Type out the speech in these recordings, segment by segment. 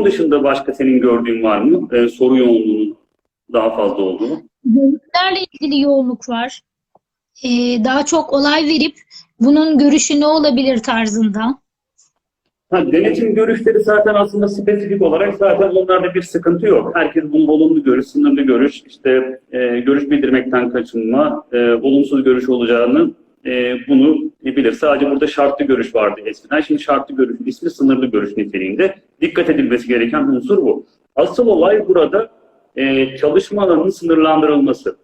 Bunun dışında başka senin gördüğün var mı? Ee, soru yoğunluğunun daha fazla olduğunu. Görüşlerle ilgili yoğunluk var. Ee, daha çok olay verip bunun görüşü ne olabilir tarzında. Ha, denetim görüşleri zaten aslında spesifik olarak zaten onlarda bir sıkıntı yok. Herkes bunu olumlu görüş, sınırlı görüş, işte e, görüş bildirmekten kaçınma, e, olumsuz görüş olacağını e, bunu bilir. Sadece burada şartlı görüş vardı eskiden. Şimdi şartlı görüş ismi sınırlı görüş niteliğinde. Dikkat edilmesi gereken unsur bu. Asıl olay burada e, çalışma alanının sınırlandırılması.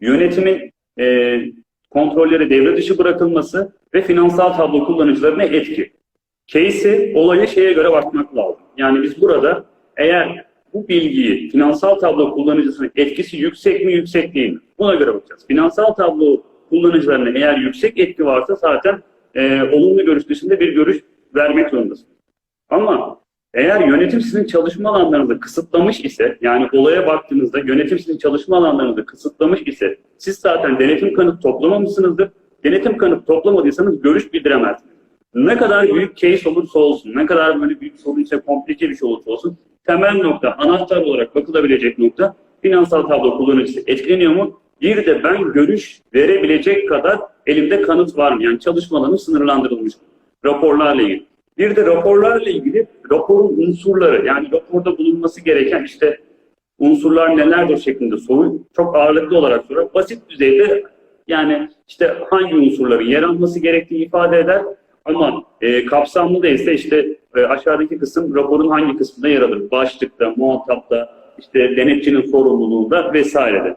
Yönetimin e, kontrolleri devre dışı bırakılması ve finansal tablo kullanıcılarına etki. Case'i, olayı şeye göre bakmak lazım. Yani biz burada eğer bu bilgiyi finansal tablo kullanıcısının etkisi yüksek mi yüksek değil mi? Buna göre bakacağız. Finansal tablo kullanıcılarına eğer yüksek etki varsa zaten e, olumlu görüş dışında bir görüş vermek zorundasınız. Ama eğer yönetim sizin çalışma alanlarınızı kısıtlamış ise, yani olaya baktığınızda yönetim sizin çalışma alanlarınızı kısıtlamış ise, siz zaten denetim kanıt toplamamışsınızdır. Denetim kanıt toplamadıysanız görüş bildiremezsiniz. Ne kadar büyük case olursa olsun, ne kadar böyle büyük sorun ise komplike bir şey olursa olsun, temel nokta, anahtar olarak bakılabilecek nokta, finansal tablo kullanıcısı etkileniyor mu? Bir de ben görüş verebilecek kadar elimde kanıt var mı? Yani çalışma alanı sınırlandırılmış raporlarla ilgili. Bir de raporlarla ilgili raporun unsurları yani raporda bulunması gereken işte unsurlar nelerdir şeklinde soru çok ağırlıklı olarak sorar. Basit düzeyde yani işte hangi unsurların yer alması gerektiği ifade eder ama e, kapsamlı değilse işte e, aşağıdaki kısım raporun hangi kısmında yer alır? Başlıkta, muhatapta, işte denetçinin sorumluluğunda vesairede.